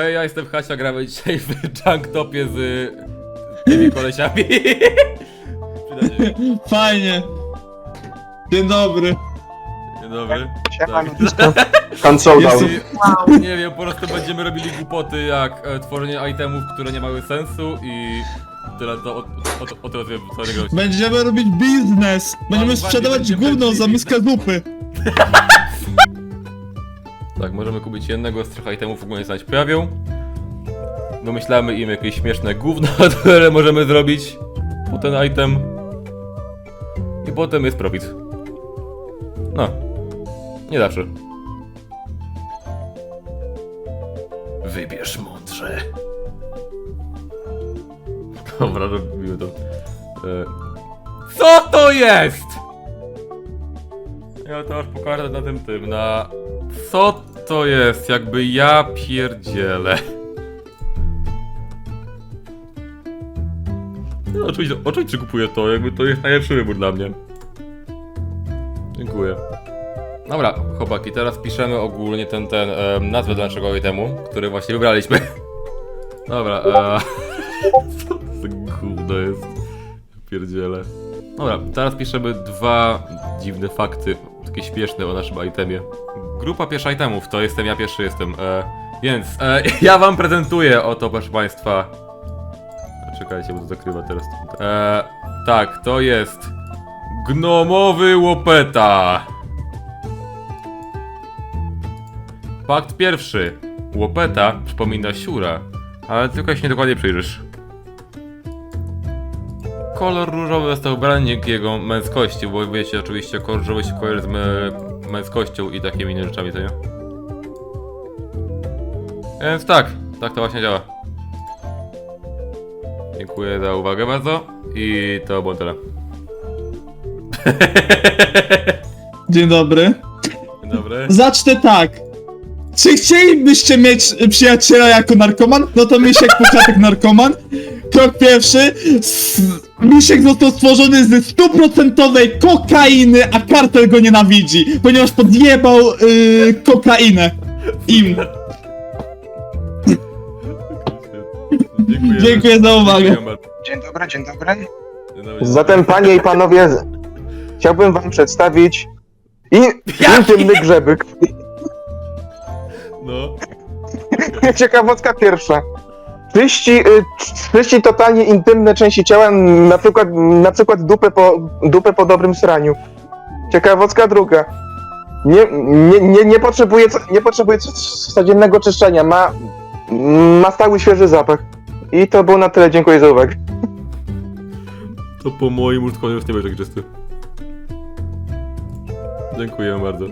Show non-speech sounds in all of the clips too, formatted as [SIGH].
Hej, ja jestem Hasia, gramy dzisiaj w Junktopie z y, tymi [LAUGHS] kolesiami. Się. Fajnie. Dzień dobry. Dzień dobry. Tak. Can showdown. Jeśli, nie wiem, po prostu będziemy robili głupoty jak e, tworzenie itemów, które nie mają sensu i tyle to o, o, o, o tyle wiem co nie Będziemy robić biznes. Będziemy sprzedawać będziemy gówno za miskę zupy. Tak, możemy kupić jednego z trzech itemów, ogólnie się pojawią. Wymyślamy im jakieś śmieszne gówno, [LAUGHS] które możemy zrobić po ten item. I potem jest profit. No. Nie zawsze. Wybierz mądrze. [LAUGHS] Dobra, robimy to. E, Co to jest? Ja to aż pokażę na tym tym, na... Co to jest? Jakby ja pierdzielę. No, oczywiście, oczywiście kupuję to, jakby to jest najlepszy wybór dla mnie. Dziękuję. Dobra, chłopaki, teraz piszemy ogólnie ten, ten, em, nazwę dla naszego itemu, który właśnie wybraliśmy. [LAUGHS] Dobra, e... [LAUGHS] Co to jest? Pierdziele. Dobra, teraz piszemy dwa dziwne fakty, takie śmieszne o naszym itemie. Grupa pierwszych itemów, to jestem ja pierwszy jestem. E, więc e, [LAUGHS] ja wam prezentuję oto, proszę państwa. Czekajcie, bo to zakrywa teraz. E, tak, to jest gnomowy łopeta. Fakt pierwszy. Łopeta przypomina siura, ale tylko się niedokładnie przyjrzysz. Kolor różowy został ubrany dzięki jego męskości, bo wiecie, oczywiście kolor różowy się kojarzy z mę męskością i takimi innymi rzeczami, to nie? Więc tak, tak to właśnie działa. Dziękuję za uwagę bardzo i to było tyle. [LAUGHS] Dzień dobry. Dzień dobry. Zacznę tak. Czy chcielibyście mieć przyjaciela jako narkoman? No to Misiek Puchatek narkoman. Krok pierwszy. S- Misiek został stworzony ze stuprocentowej kokainy, a kartel go nienawidzi, ponieważ podjebał y, kokainę. Im. Dziękuję. Dziękuję za uwagę. Dzień dobry, dzień dobry. Dzień dobry. Zatem panie i panowie, chciałbym wam przedstawić i [LAUGHS] intymny grzebyk. No. [LAUGHS] Ciekawostka pierwsza. Czyści, y, czyści totalnie intymne części ciała, na przykład, na przykład dupę, po, dupę po dobrym sraniu. Ciekawostka druga. Nie, nie, nie, nie potrzebuje, nie potrzebuje co- codziennego czyszczenia, ma, ma stały świeży zapach. I to było na tyle, dziękuję za uwagę. To po moim użytkowaniu już nie będzie tak czysty. Dziękuję bardzo.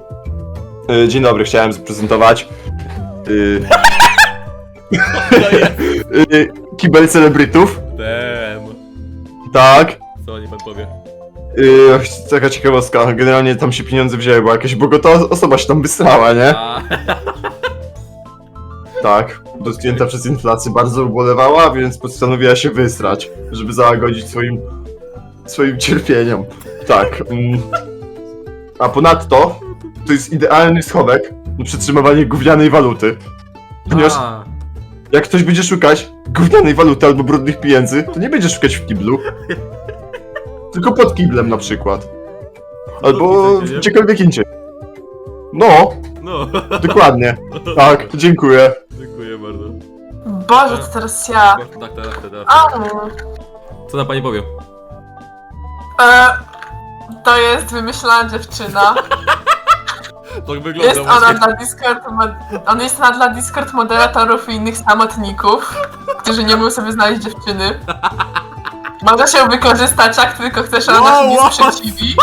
E, Dzień dobry, chciałem zaprezentować y, [LAUGHS] y, kibel celebrytów. Damn. Tak. Co nie pan powie? Y, taka ciekawostka, generalnie tam się pieniądze wzięły, bo jakaś bogata osoba się tam wysrała, nie? A, [LAUGHS] Tak. Dotknięta przez inflację bardzo ubolewała, więc postanowiła się wysrać, żeby załagodzić swoim, swoim cierpieniom. Tak. Mm. A ponadto, to jest idealny schowek na przetrzymywanie gównianej waluty. Ponieważ a. Jak ktoś będzie szukać gównianej waluty albo brudnych pieniędzy, to nie będzie szukać w kiblu. Tylko pod kiblem na przykład. Albo nie? gdziekolwiek indziej. No, No. dokładnie. Tak, dziękuję. Dziękuję bardzo. Boże, to teraz ja. Tak, teraz, teraz. A, Co na pani powiem? e, to jest wymyślona dziewczyna. Tak wygląda Jest ona dla Discord, on jest ona dla Discord moderatorów i innych samotników, którzy nie mogą sobie znaleźć dziewczyny. Może się wykorzystać, jak tylko chcesz, ona się nie sprzeciwi.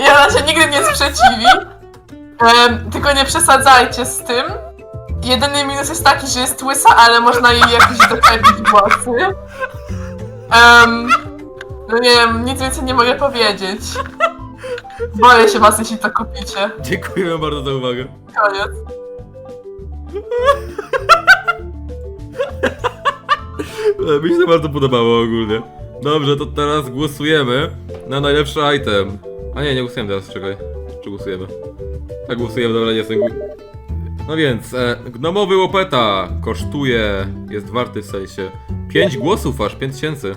I, ona się nigdy nie sprzeciwi. Em, tylko nie przesadzajcie z tym. Jedyny minus jest taki, że jest łysa, ale można jej jakoś doklepić włosy. Em, no nie wiem, nic więcej nie mogę powiedzieć. Boję się was, jeśli to kupicie. Dziękuję bardzo za uwagę. Koniec. E, [LAUGHS] Mi się to bardzo podobało ogólnie. Dobrze, to teraz głosujemy na najlepszy item. A nie, nie głosujemy teraz, czekaj. Czy głosujemy? Tak głosujemy, dobra, nie jestem... gł- No więc, e, gnomowy łopeta kosztuje, jest warty w sensie 5 głosów aż, 5000.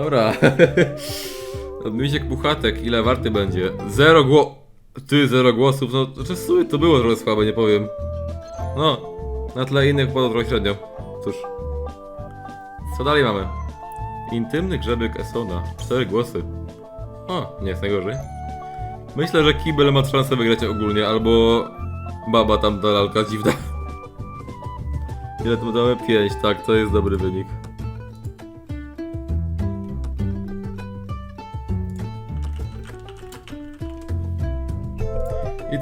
Dobra. [LAUGHS] Misiek Puchatek, ile warty będzie? Zero gło... Ty, zero głosów, no to w sumie to było trochę słabe, nie powiem. No, na tle innych było trochę średnio. Cóż. Co dalej mamy? Intymny grzebyk Esona. Cztery głosy. O, nie jest najgorzej. Myślę, że Kibel ma szansę wygrać ogólnie, albo baba tam ta lalka dziwna. [LAUGHS] Ile tu damy? 5, tak, to jest dobry wynik.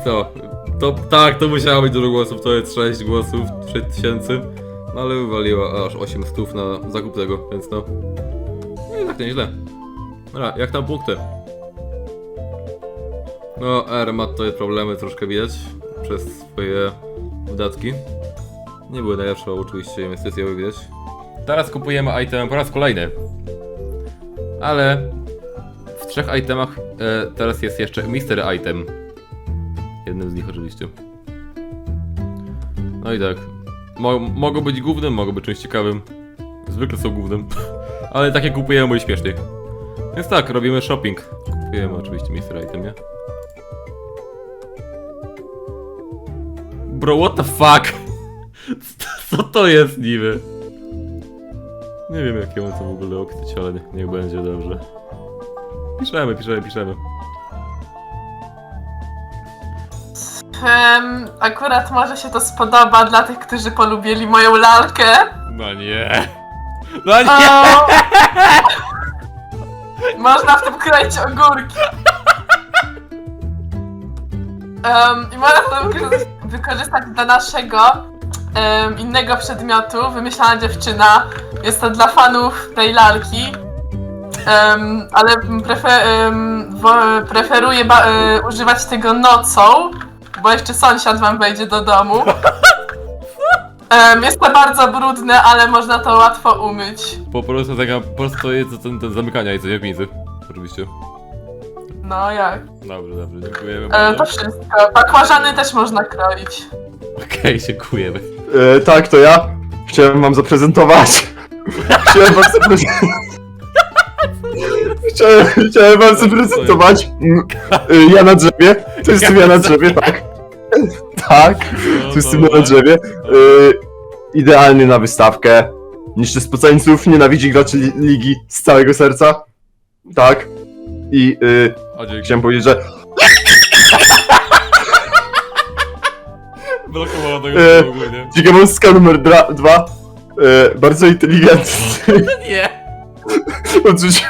Co? To, tak, to musiało być dużo głosów, to jest 6 głosów, 3000. No ale wywaliła aż 8 stów na zakup tego, więc no. No i tak nieźle. Dobra, jak tam punkty? No, R ma tutaj problemy troszkę widać przez swoje wydatki. Nie były najlepsze oczywiście inwestycje, jak widać. Teraz kupujemy item po raz kolejny. Ale w trzech itemach e, teraz jest jeszcze Mister Item. Jednym z nich oczywiście. No i tak. Mo mogą być głównym, mogą być czymś ciekawym. Zwykle są głównym. [LAUGHS] Ale takie kupujemy i śmiesznie. Więc tak, robimy shopping. Kupujemy oczywiście Mister Item, nie? Bro, what the fuck? [LAUGHS] Co to jest niby? Nie wiem jakie mam to w ogóle okryć, ale nie- niech będzie dobrze. Piszemy, piszemy, piszemy. Em, akurat może się to spodoba dla tych, którzy polubili moją lalkę. No nie. No nie! O! [LAUGHS] Można w tym kroić ogórki. Em, I można to wykorzystać, wykorzystać dla naszego em, innego przedmiotu. Wymyślana dziewczyna. Jest to dla fanów tej lalki. Em, ale prefe, em, wo- preferuję ba- e, używać tego nocą, bo jeszcze sąsiad wam wejdzie do domu. Em, jest to bardzo brudne, ale można to łatwo umyć. Po prostu taka, po prostu jest ten, ten zamykania i co nie pizzy. Oczywiście. No jak? Dobrze, dobrze, dziękujemy E, bardzo. to wszystko. Bakłażany też można kroić. Okej, dziękujemy. E, tak, to ja. Chciałem wam zaprezentować. Chciałem wam zaprezentować. Chciałem, chciałem wam zaprezentować. mm, e, Ja na drzewie. To jest ja na drzewie, tak. [LAUGHS] Tak, No, to ja dobra. na drzewie. E, Idealny na wystawkę. Niszczy spoceńców, nienawidzi graczy li ligi z całego serca. Tak. I A dzięki. chciałem powiedzieć, że [LAUGHS] Brakowało tego E, w ogóle, nie? ciekawostka numer dra- dwa. E, bardzo inteligentny. [LAUGHS] Nie! Odrzucił.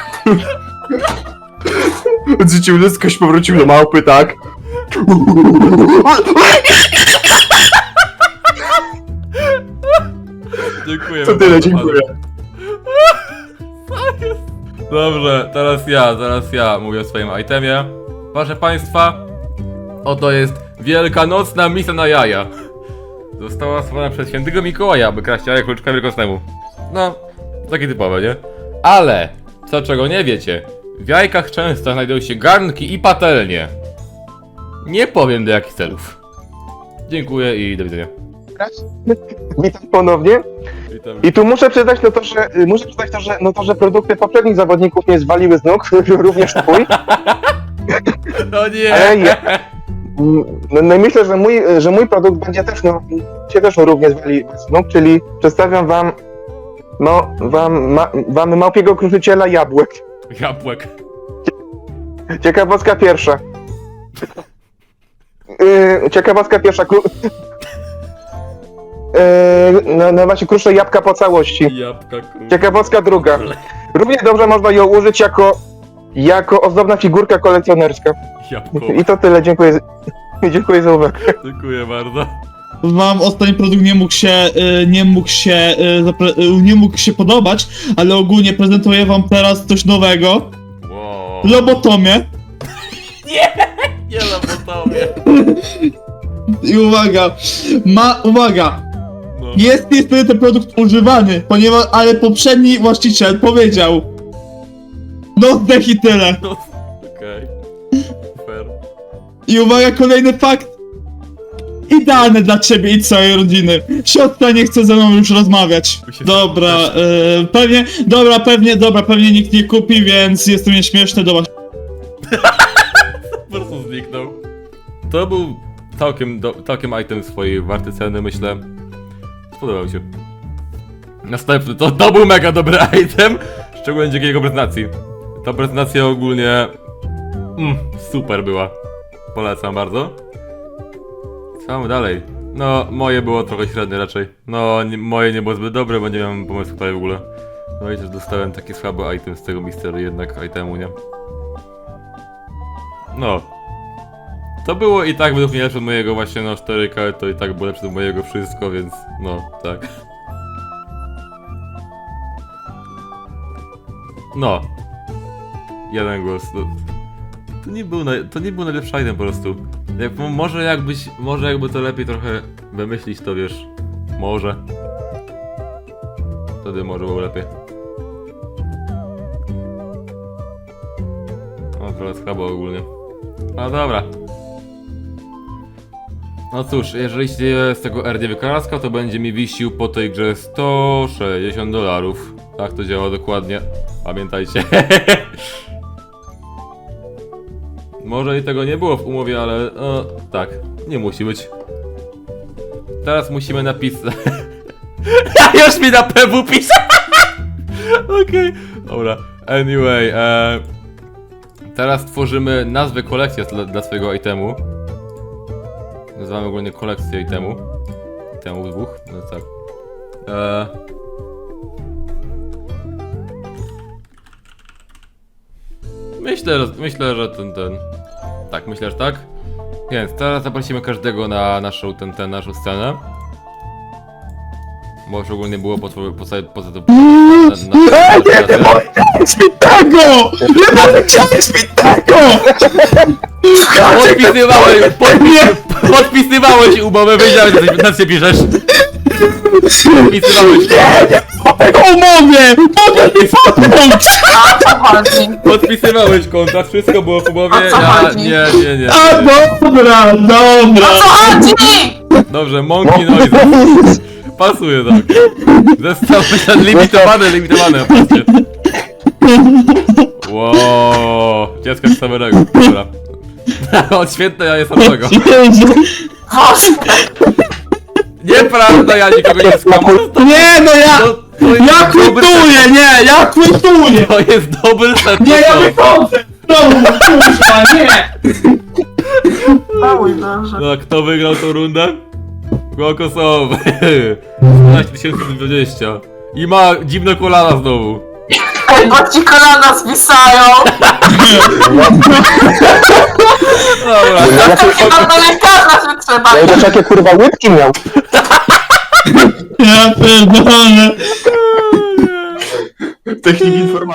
Odrzucił ludzkość, powrócił do małpy, tak? Dziękujemy. To tyle, dziękuję. Dobrze, teraz ja, teraz ja mówię o swoim itemie. Proszę Państwa, oto jest wielkanocna misa na jaja. Została stworzona przez świętego Mikołaja, aby kraść jaja króliczka wielkanocnemu. No, takie typowe, nie? Ale, co czego nie wiecie, w jajkach często znajdują się garnki i patelnie. Nie powiem do jakich celów. Dziękuję i do widzenia. [LAUGHS] Witam ponownie. Witam. I tu muszę przyznać no to, że y, muszę przyznać to, że no to, że produkty poprzednich zawodników mnie zwaliły z nóg, [LAUGHS] również twój. [LAUGHS] No nie! Ale ja, no, no i myślę, że mój, że mój produkt będzie też no, się też również zwali z nóg, czyli przedstawiam wam no, wam, ma, wam małpiego kruszyciela jabłek. Jabłek. Ciekawostka pierwsza. Yy, ciekawostka pierwsza. Kru... [LAUGHS] Yy, no, no właśnie, kruszę jabłka po całości. Jabłka. Ciekawostka druga. Równie dobrze można ją użyć jako, jako ozdobna figurka kolekcjonerska. Jabłko. I to tyle, dziękuję, za- [LAUGHS] dziękuję za uwagę. Dziękuję bardzo. Wam ostatni produkt nie mógł się, y, nie mógł się, y, zapre- y, nie mógł się podobać, ale ogólnie prezentuję wam teraz coś nowego. Wow. Lobotomię. [LAUGHS] Nie lobotomię. I uwaga, ma, uwaga, No. jest niestety ten produkt używany, ponieważ, ale poprzedni właściciel powiedział No zdech i tyle. No, [LAUGHS] okej. Fair. I uwaga, kolejny fakt. Idealny dla ciebie i całej rodziny. Siostra nie chce ze mną już rozmawiać. Mi się Dobra, e, pewnie, dobra, pewnie, dobra, pewnie nikt nie kupi, więc jest to nieśmieszne, dobra. [LAUGHS] Po prostu zniknął. To był całkiem, do, całkiem item swojej warty ceny, myślę. Spodobał się. Następny, to, to był mega dobry [LAUGHS] item, szczególnie dzięki jego prezentacji. Ta prezentacja ogólnie... Mm, super była. Polecam bardzo. Co mamy dalej? No, moje było trochę średnie raczej. No, nie, moje nie było zbyt dobre, bo nie miałem pomysłu tutaj w ogóle. No i też dostałem taki słaby item z tego mistery jednak itemu, nie? No. To było i tak według mnie lepsze od mojego właśnie no 4K, to i tak było lepsze od mojego wszystko, więc no, tak. No. Jeden głos. No. To nie był, to nie był najlepszy item po prostu. Jak, mo- może jakbyś, może jakby to lepiej trochę wymyślić, to wiesz, może. Wtedy może było lepiej. No trochę słabo ogólnie. No dobra. No cóż, jeżeli się z tego R nie wykaraska, to będzie mi wisił po tej grze 160 dolarów. Tak to działa dokładnie. Pamiętajcie. [LAUGHS] Może i tego nie było w umowie, ale no tak, nie musi być. Teraz musimy napisać. [LAUGHS] Już mi na PW pisze! [LAUGHS] Okej, dobra. Anyway, e... Teraz tworzymy nazwę kolekcji dla, dla swojego itemu. Nazywamy ogólnie kolekcję itemu. Itemów dwóch, no tak. E... Myślę, że, myślę, że ten, ten... Tak, myślę, że tak. Więc teraz zaprosimy każdego na naszą, ten, ten, naszą scenę. Może ogólnie było po, po, poza, poza to... Na, Nie, nie powiedziałeś mi tego! Nie powiedziałeś mi tego! Podpisywałeś, podpis, podpisywałeś umowę, wiedziałeś, że coś- na co piszesz. Podpisywałeś, Tego umowie! Mogę mi pomóc! Co chodzi? podpisywałeś kontrakt, wszystko było w umowie, O co ja, chodzi? nie, nie, nie. A dobra, dobra! O co chodzi? Dobrze, Monkey Noise, pasuje tak. Zestaw myślę [LAUGHS] limitowany, limitowany, patrzcie. Wow, dziecko z samego, dobra. [LAUGHS] Odświętne ja jest samego. Jezu. [LAUGHS] Boże. Nieprawda, ja nikogo nie skamuję. Nie no ja... To, to jest Ja dobry kwituję, nie! Ja kwituję! To jest dobry set. Nie, ja wychodzę! No, kurwa, nie! O mój Boże. No, kto wygrał tą rundę? Głokosowy. [LAUGHS] 12020. I ma dziwne kolana znowu. Ej, bo ci kolana zwisają. Dobra, Chyba do lekarza się trzeba. Ja już jakie kurwa łydki miał. Ja pierdolę! Technik informacji.